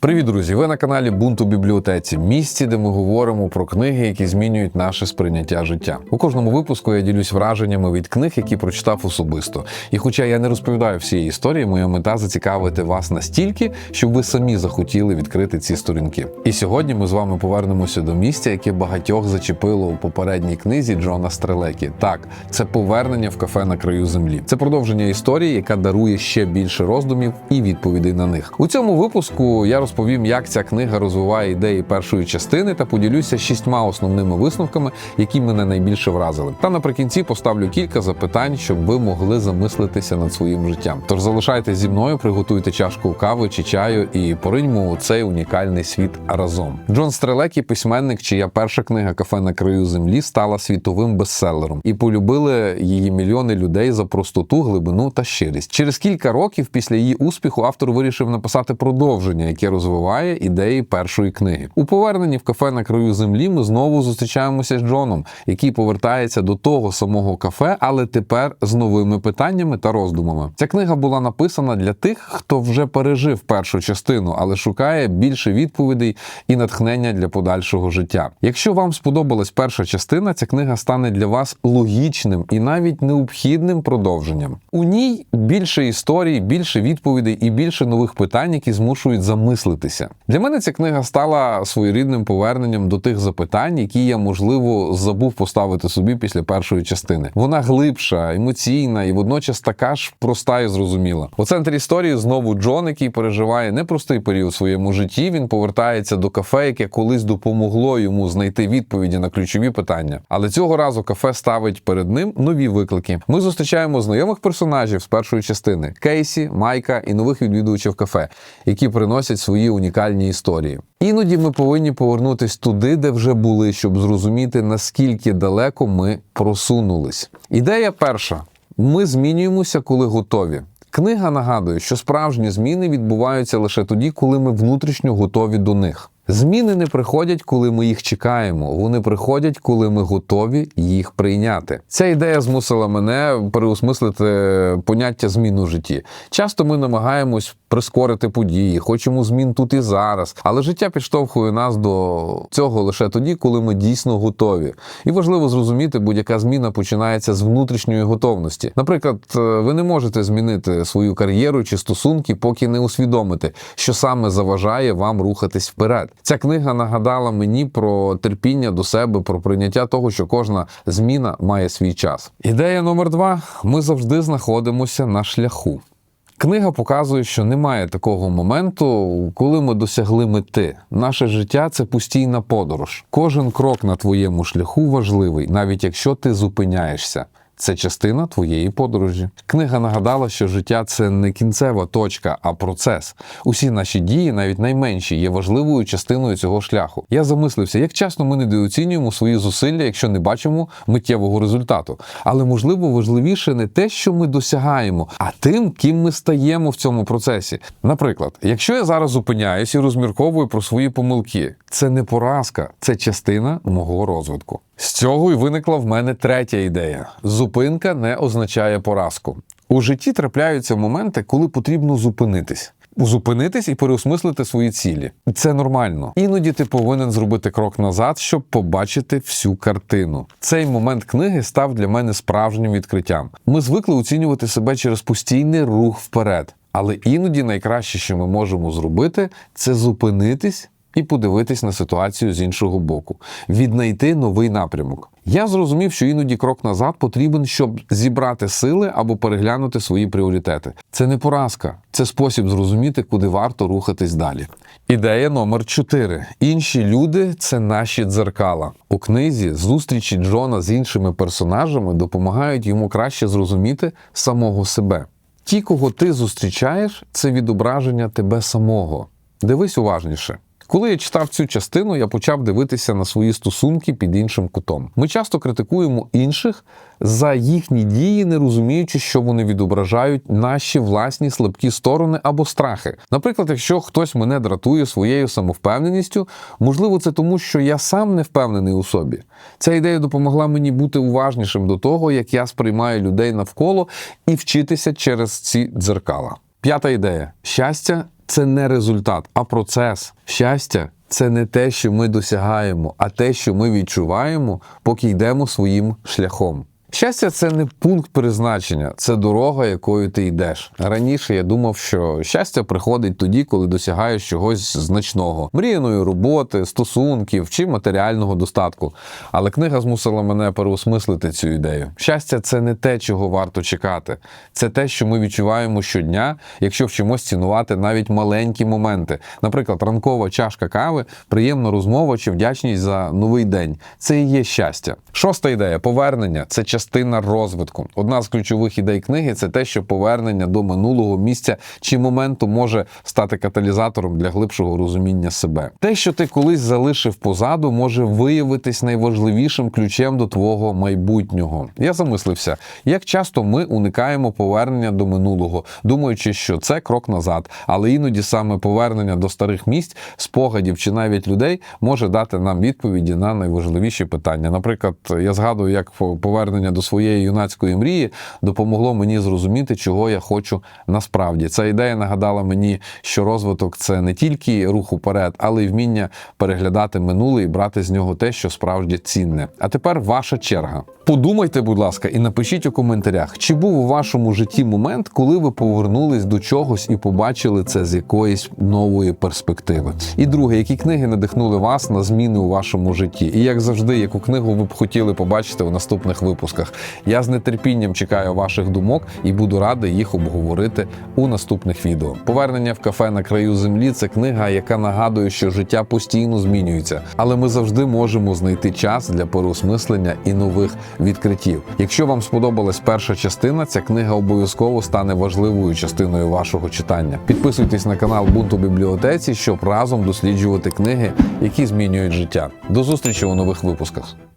Привіт, друзі! Ви на каналі Бунту бібліотеці, місці, де ми говоримо про книги, які змінюють наше сприйняття життя. У кожному випуску я ділюсь враженнями від книг, які прочитав особисто. І хоча я не розповідаю всієї історії, моя мета зацікавити вас настільки, щоб ви самі захотіли відкрити ці сторінки. І сьогодні ми з вами повернемося до місця, яке багатьох зачепило у попередній книзі Джона Стрелекі. Так, це повернення в кафе на краю землі. Це продовження історії, яка дарує ще більше роздумів і відповідей на них. У цьому випуску я розповім, як ця книга розвиває ідеї першої частини та поділюся шістьма основними висновками, які мене найбільше вразили. Та наприкінці поставлю кілька запитань, щоб ви могли замислитися над своїм життям. Тож залишайтесь зі мною, приготуйте чашку кави чи чаю і пориньмо у цей унікальний світ разом. Джон Стрелекі, письменник, чия перша книга Кафе на краю землі стала світовим бестселером, і полюбили її мільйони людей за простоту, глибину та щирість. Через кілька років після її успіху автор вирішив написати продовження, яке розвиває ідеї першої книги. У поверненні в кафе на краю землі ми знову зустрічаємося з Джоном, який повертається до того самого кафе, але тепер з новими питаннями та роздумами. Ця книга була написана для тих, хто вже пережив першу частину, але шукає більше відповідей і натхнення для подальшого життя. Якщо вам сподобалась перша частина, ця книга стане для вас логічним і навіть необхідним продовженням. У ній більше історій, більше відповідей і більше нових питань, які змушують замислитися. Для мене ця книга стала своєрідним поверненням до тих запитань, які я можливо забув поставити собі після першої частини. Вона глибша, емоційна і водночас така ж проста і зрозуміла. У центрі історії знову Джон, який переживає непростий період в своєму житті. Він повертається до кафе, яке колись допомогло йому знайти відповіді на ключові питання. Але цього разу кафе ставить перед ним нові виклики. Ми зустрічаємо знайомих персонажів з першої частини: Кейсі, Майка і нових відвідувачів кафе, які приносять свої унікальні історії. Іноді ми повинні повернутись туди, де вже були, щоб зрозуміти наскільки далеко ми просунулись. Ідея перша: ми змінюємося, коли готові. Книга нагадує, що справжні зміни відбуваються лише тоді, коли ми внутрішньо готові до них. Зміни не приходять, коли ми їх чекаємо. Вони приходять, коли ми готові їх прийняти. Ця ідея змусила мене переосмислити поняття змін у житті. Часто ми намагаємось прискорити події, хочемо змін тут і зараз, але життя підштовхує нас до цього лише тоді, коли ми дійсно готові. І важливо зрозуміти, будь-яка зміна починається з внутрішньої готовності. Наприклад, ви не можете змінити свою кар'єру чи стосунки, поки не усвідомите, що саме заважає вам рухатись вперед. Ця книга нагадала мені про терпіння до себе, про прийняття того, що кожна зміна має свій час. Ідея номер два: ми завжди знаходимося на шляху. Книга показує, що немає такого моменту, коли ми досягли мети. Наше життя це постійна подорож. Кожен крок на твоєму шляху важливий, навіть якщо ти зупиняєшся. Це частина твоєї подорожі. Книга нагадала, що життя це не кінцева точка, а процес. Усі наші дії, навіть найменші, є важливою частиною цього шляху. Я замислився, як часто ми недооцінюємо свої зусилля, якщо не бачимо миттєвого результату. Але можливо важливіше не те, що ми досягаємо, а тим, ким ми стаємо в цьому процесі. Наприклад, якщо я зараз зупиняюсь і розмірковую про свої помилки, це не поразка, це частина мого розвитку. З цього й виникла в мене третя ідея: зупинка не означає поразку. У житті трапляються моменти, коли потрібно зупинитись. Зупинитись і переосмислити свої цілі. Це нормально. Іноді ти повинен зробити крок назад, щоб побачити всю картину. Цей момент книги став для мене справжнім відкриттям. Ми звикли оцінювати себе через постійний рух вперед. Але іноді найкраще, що ми можемо зробити, це зупинитись і подивитись на ситуацію з іншого боку, віднайти новий напрямок. Я зрозумів, що іноді крок назад потрібен, щоб зібрати сили або переглянути свої пріоритети. Це не поразка, це спосіб зрозуміти, куди варто рухатись далі. Ідея номер 4. Інші люди це наші дзеркала. У книзі зустрічі Джона з іншими персонажами допомагають йому краще зрозуміти самого себе. Ті, кого ти зустрічаєш, це відображення тебе самого. Дивись уважніше. Коли я читав цю частину, я почав дивитися на свої стосунки під іншим кутом. Ми часто критикуємо інших за їхні дії, не розуміючи, що вони відображають наші власні слабкі сторони або страхи. Наприклад, якщо хтось мене дратує своєю самовпевненістю, можливо, це тому, що я сам не впевнений у собі. Ця ідея допомогла мені бути уважнішим до того, як я сприймаю людей навколо і вчитися через ці дзеркала. П'ята ідея: щастя це не результат, а процес. Щастя це не те, що ми досягаємо, а те, що ми відчуваємо, поки йдемо своїм шляхом. Щастя, це не пункт призначення, це дорога, якою ти йдеш. Раніше я думав, що щастя приходить тоді, коли досягаєш чогось значного, мріяної роботи, стосунків чи матеріального достатку. Але книга змусила мене переосмислити цю ідею. Щастя, це не те, чого варто чекати. Це те, що ми відчуваємо щодня, якщо вчимось цінувати навіть маленькі моменти. Наприклад, ранкова чашка кави, приємна розмова чи вдячність за новий день. Це і є щастя. Шоста ідея повернення це частина розвитку. Одна з ключових ідей книги це те, що повернення до минулого місця чи моменту може стати каталізатором для глибшого розуміння себе. Те, що ти колись залишив позаду, може виявитись найважливішим ключем до твого майбутнього. Я замислився, як часто ми уникаємо повернення до минулого, думаючи, що це крок назад, але іноді саме повернення до старих місць, спогадів чи навіть людей може дати нам відповіді на найважливіші питання. Наприклад, я згадую, як повернення до своєї юнацької мрії допомогло мені зрозуміти, чого я хочу насправді. Ця ідея нагадала мені, що розвиток це не тільки рух уперед, але й вміння переглядати минуле і брати з нього те, що справді цінне. А тепер ваша черга. Подумайте, будь ласка, і напишіть у коментарях, чи був у вашому житті момент, коли ви повернулись до чогось і побачили це з якоїсь нової перспективи. І друге, які книги надихнули вас на зміни у вашому житті. І як завжди, яку книгу ви б хотіли побачити у наступних випусках. Я з нетерпінням чекаю ваших думок і буду радий їх обговорити у наступних відео. Повернення в кафе на краю землі це книга, яка нагадує, що життя постійно змінюється, але ми завжди можемо знайти час для переосмислення і нових відкриттів. Якщо вам сподобалась перша частина, ця книга обов'язково стане важливою частиною вашого читання. Підписуйтесь на канал Бунту бібліотеці, щоб разом досліджувати книги, які змінюють життя. До зустрічі у нових випусках.